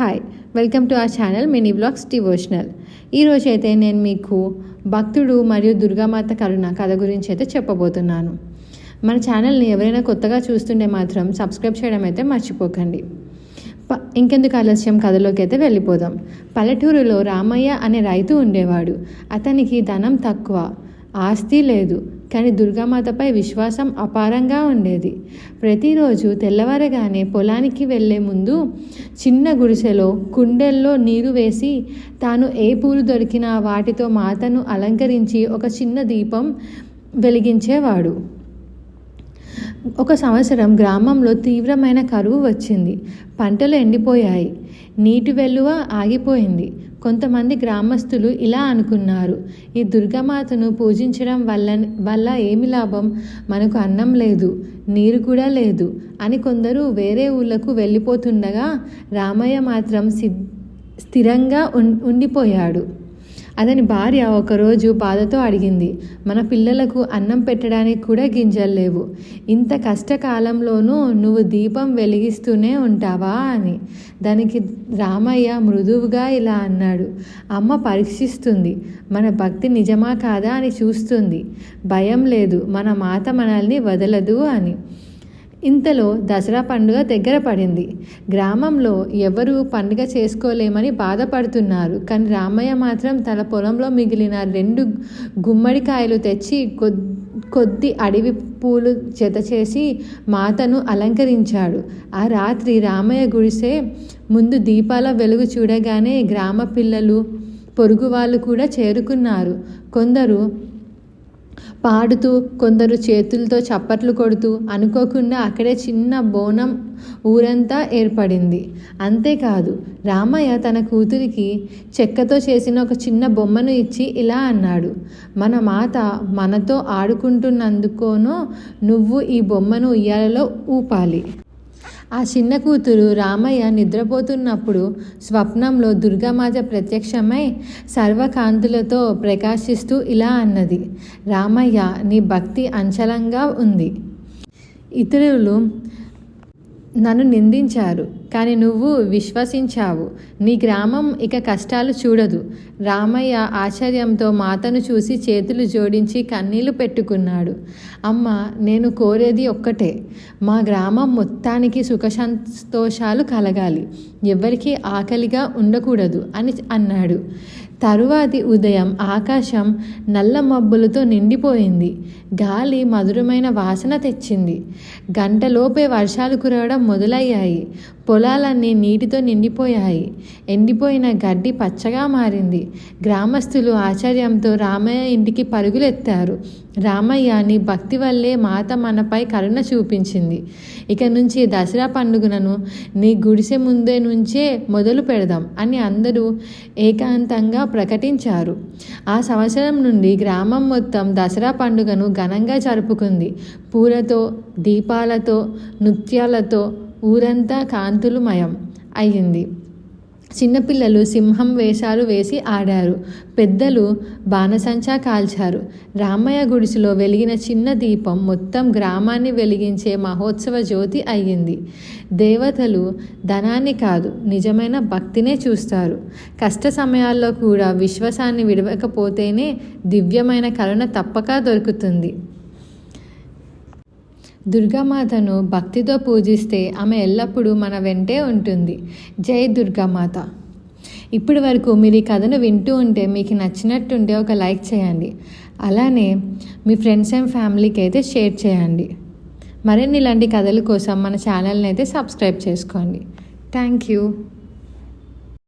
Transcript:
Hi welcome to our channel mini blogs devotional ఈరోజు అయితే నేను మీకు భక్తుడు మరియు దుర్గామాత కరుణ కథ గురించి అయితే చెప్పబోతున్నాను. మన ఛానల్ని ఎవరైనా కొత్తగా చూస్తుంటే మాత్రం సబ్స్క్రైబ్ చేయడం అయితే మర్చిపోకండి. ప- ఇంకెందుకు ఆలస్యం? కథలోకి అయితే వెళ్ళిపోదాం. పల్లెటూరులో రామయ్య అనే రైతు ఉండేవాడు. అతనికి ధనం తక్కువ ఆస్తి లేదు. కానీ దుర్గామాతపై విశ్వాసం అపారంగా ఉండేది. ప్రతిరోజు తెల్లవారగానే పొలానికి వెళ్ళే ముందు చిన్న గుడిసెలో కుండెల్లో నీరు వేసి తాను ఏ పూలు దొరికినా వాటితో మాతను అలంకరించి ఒక చిన్న దీపం వెలిగించేవాడు. ఒక సంవత్సరం గ్రామంలో తీవ్రమైన కరువు వచ్చింది. పంటలు ఎండిపోయాయి. నీటి వెల్లువ ఆగిపోయింది. కొంతమంది గ్రామస్తులు ఇలా అనుకున్నారు. ఈ దుర్గామాతను పూజించడం వల్ల వల్ల ఏమి లాభం? మనకు అన్నం లేదు నీరు కూడా లేదు అని కొందరు వేరే ఊళ్ళకు వెళ్ళిపోతుండగా రామయ్య మాత్రం సి స్థిరంగా ఉం ఉండిపోయాడు. అతని భార్య ఒకరోజు బాధతో అడిగింది మన పిల్లలకు అన్నం పెట్టడానికి కూడా గింజలు లేవు. ఇంత కష్టకాలంలోనూ నువ్వు దీపం వెలిగిస్తూనే ఉంటావా? అని. దానికి రామయ్య మృదువుగా ఇలా అన్నాడు అమ్మ పరీక్షిస్తుంది మన భక్తి నిజమా కాదా అని చూస్తుంది. భయం లేదు మన మాత మనల్ని వదలదు అని. ఇంతలో దసరా పండుగ దగ్గర పడింది. గ్రామంలో ఎవరు పండుగ చేసుకోలేమని బాధపడుతున్నారు. కానీ రామయ్య మాత్రం తన పొలంలో మిగిలిన రెండు గుమ్మడికాయలు తెచ్చి కొద్ది అడవి పూలు జతచేసి మాతను అలంకరించాడు. ఆ రాత్రి రామయ్య గుడిసే ముందు దీపాల వెలుగు చూడగానే గ్రామ పిల్లలు పొరుగు వాళ్ళు కూడా చేరుకున్నారు. కొందరు పాడుతూ కొందరు చేతులతో చప్పట్లు కొడుతూ అనుకోకుండా అక్కడే చిన్న బోనం ఊరంతా ఏర్పడింది. అంతేకాదు రామయ్య తన కూతురికి చెక్కతో చేసిన ఒక చిన్న బొమ్మను ఇచ్చి ఇలా అన్నాడు మన మాత మనతో ఆడుకుంటున్నందుకోనో నువ్వు ఈ బొమ్మను ఉయ్యాలలో ఊపాలి. ఆ చిన్న కూతురు రామయ్య నిద్రపోతున్నప్పుడు స్వప్నంలో దుర్గామాత ప్రత్యక్షమై సర్వకాంతులతో ప్రకాశిస్తూ ఇలా అన్నది రామయ్య నీ భక్తి అంచలంగా ఉంది. ఇతరులు నన్ను నిందించారు కానీ నువ్వు విశ్వసించావు. నీ గ్రామం ఇక కష్టాలు చూడదు. రామయ్య ఆశ్చర్యంతో మాతను చూసి చేతులు జోడించి కన్నీళ్ళు పెట్టుకున్నాడు. అమ్మ నేను కోరేది ఒక్కటే. మా గ్రామం మొత్తానికి సుఖ సంతోషాలు కలగాలి. ఎవరికీ ఆకలిగా ఉండకూడదు అని అన్నాడు. తరువాతి ఉదయం ఆకాశం నల్ల మబ్బులతో నిండిపోయింది. గాలి మధురమైన వాసన తెచ్చింది. గంటలోపే వర్షాలు కురవడం ಮೊದಲ ಯಾಯಿ పొలాలన్నీ నీటితో నిండిపోయాయి. ఎండిపోయిన గడ్డి పచ్చగా మారింది. గ్రామస్తులు ఆశ్చర్యంతో రామయ్య ఇంటికి పరుగులెత్తారు. రామయ్య నీ భక్తి వల్లే మాత మనపై కరుణ చూపించింది. ఇక నుంచి దసరా పండుగను నీ గుడిసె ముందే నుంచే మొదలు పెడదాం అని అందరూ ఏకాంతంగా ప్రకటించారు. ఆ సంవత్సరం నుండి గ్రామం మొత్తం దసరా పండుగను ఘనంగా జరుపుకుంది. పూలతో దీపాలతో నృత్యాలతో ఊరంతా కాంతులుమయం అయ్యింది చిన్నపిల్లలు సింహం వేషాలు వేసి ఆడారు. పెద్దలు బాణసంచా కాల్చారు. రామయ్య గుడిసెలో వెలిగిన చిన్న దీపం మొత్తం గ్రామాన్ని వెలిగించే మహోత్సవ జ్యోతి అయ్యింది. దేవతలు ధనాన్ని కాదు నిజమైన భక్తినే చూస్తారు. కష్ట సమయాల్లో కూడా విశ్వాసాన్ని విడవకపోతేనే దివ్యమైన కరుణ తప్పక దొరుకుతుంది. దుర్గామాతను భక్తితో పూజిస్తే ఆమె ఎల్లప్పుడూ మన వెంటే ఉంటుంది. జై దుర్గామాత. ఇప్పటి వరకు మీరు ఈ కథను వింటూ ఉంటే మీకు నచ్చినట్టుంటే ఒక లైక్ చేయండి. అలానే మీ ఫ్రెండ్స్ అండ్ ఫ్యామిలీకి అయితే షేర్ చేయండి. మరిన్ని ఇలాంటి కథల కోసం మన ఛానల్ని అయితే సబ్స్క్రైబ్ చేసుకోండి. Thank you.